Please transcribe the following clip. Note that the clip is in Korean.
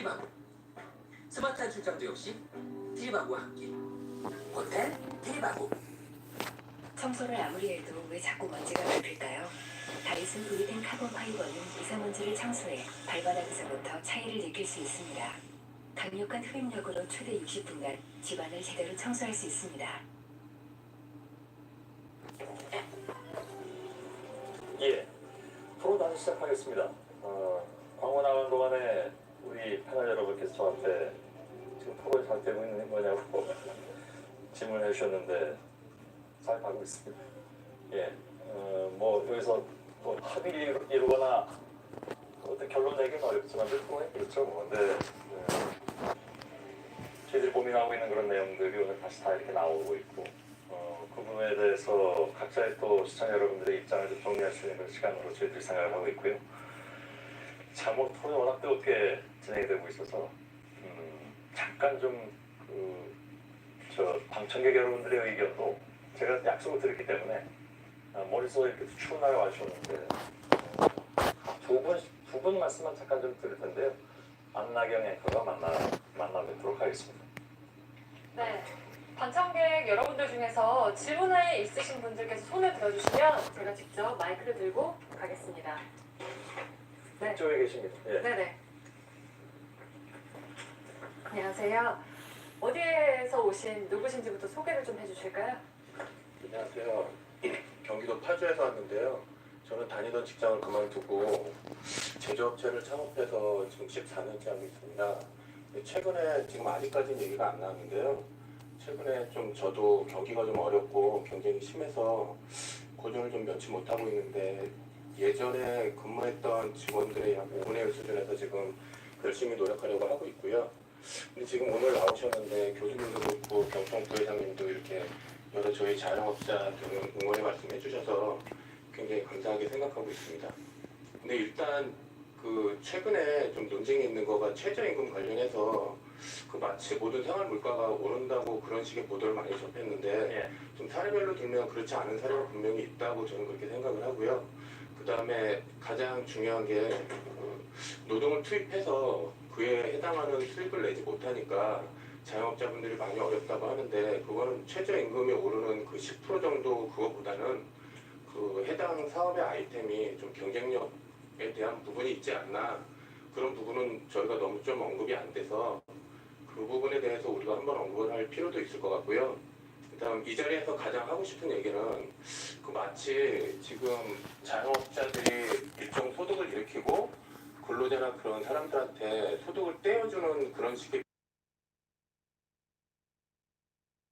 트리바고 스마트한 출장도 역시 트리바고와 함께 호텔 트리바고 청소를 아무리 해도 왜 자꾸 먼지가 밟힐까요? 다이슨 브리텐 카본 파이버는 미세먼지를 청소해 발바닥에서부터 차이를 느낄 수 있습니다. 강력한 흡입력으로 최대 60분간 집안을 제대로 청소할 수 있습니다. 예, 프로 다시 시작하겠습니다. 어, 광고 나간 동안에 우리 저한테 지금 프로에 잘 되고 있는 거냐고 질문해 주셨는데 잘 가고 있습니다. 예, 어, 뭐 여기서 뭐 합의를 이루- 이루거나 어떤 결론 내기는 어렵지만 늘 프로에 그렇죠. 뭐. 근데 예, 저희들이 고민하고 있는 그런 내용들이 오늘 다시 다 이렇게 나오고 있고 어, 그 부분에 대해서 각자의 또 시청자 여러분들의 입장을 좀 정리할 수 있는 그런 시간으로 저희들이 생각을 하고 있고요. 자, 뭐 토론이 워낙 뜨겁게 진행이 되고 있어서 음, 잠깐 좀그저 방청객 여러분들의 의견도 제가 약속을 드렸기 때문에 아, 머릿속에 이렇게 추운 날이 와주셨는데 두분 두 분 말씀만 잠깐 좀 드릴 텐데요. 안나경 앵커가 만나 만나 뵙도록 하겠습니다. 네. 관청객 여러분들 중에서 질문이 있으신 분들께서 손을 들어주시면 제가 직접 마이크를 들고 가겠습니다. 네. 이쪽에 계십니다. 예. 네네. 안녕하세요. 어디에서 오신 누구신지부터 소개를 좀 해주실까요? 안녕하세요. 경기도 파주에서 왔는데요. 저는 다니던 직장을 그만두고 제조업체를 창업해서 지금 14년째 하고 있습니다. 최근에 지금 아직까지는 얘기가 안 나왔는데요. 최근에 좀 저도 경기가 좀 어렵고 경쟁이 심해서 고정을 좀 면치 못하고 있는데 예전에 근무했던 직원들의 한 5분의 1 수준에서 지금 열심히 노력하려고 하고 있고요. 근데 지금 오늘 나오셨는데 교수님도 그렇고 경청 부회장님도 이렇게 여러 저희 자영업자 등 응원의 말씀 해주셔서 굉장히 감사하게 생각하고 있습니다. 근데 일단 그 최근에 좀 논쟁이 있는 거가 최저임금 관련해서 그 마치 모든 생활 물가가 오른다고 그런 식의 보도를 많이 접했는데 예. 좀 사례별로 들면 그렇지 않은 사례가 분명히 있다고 저는 그렇게 생각을 하고요. 그 다음에 가장 중요한 게그 노동을 투입해서 그에 해당하는 수익을 내지 못하니까 자영업자분들이 많이 어렵다고 하는데 그거는 최저임금이 오르는 그 10% 정도 그거보다는 그 해당 사업의 아이템이 좀 경쟁력에 대한 부분이 있지 않나 그런 부분은 저희가 너무 좀 언급이 안 돼서 그 부분에 대해서 우리가 한번 언급을 할 필요도 있을 것 같고요. 그다음 이 자리에서 가장 하고 싶은 얘기는 그 마치 지금 자영업자들이 일정 소득을 일으키고 근로자나 그런 사람들한테 소득을 떼어주는 그런 식의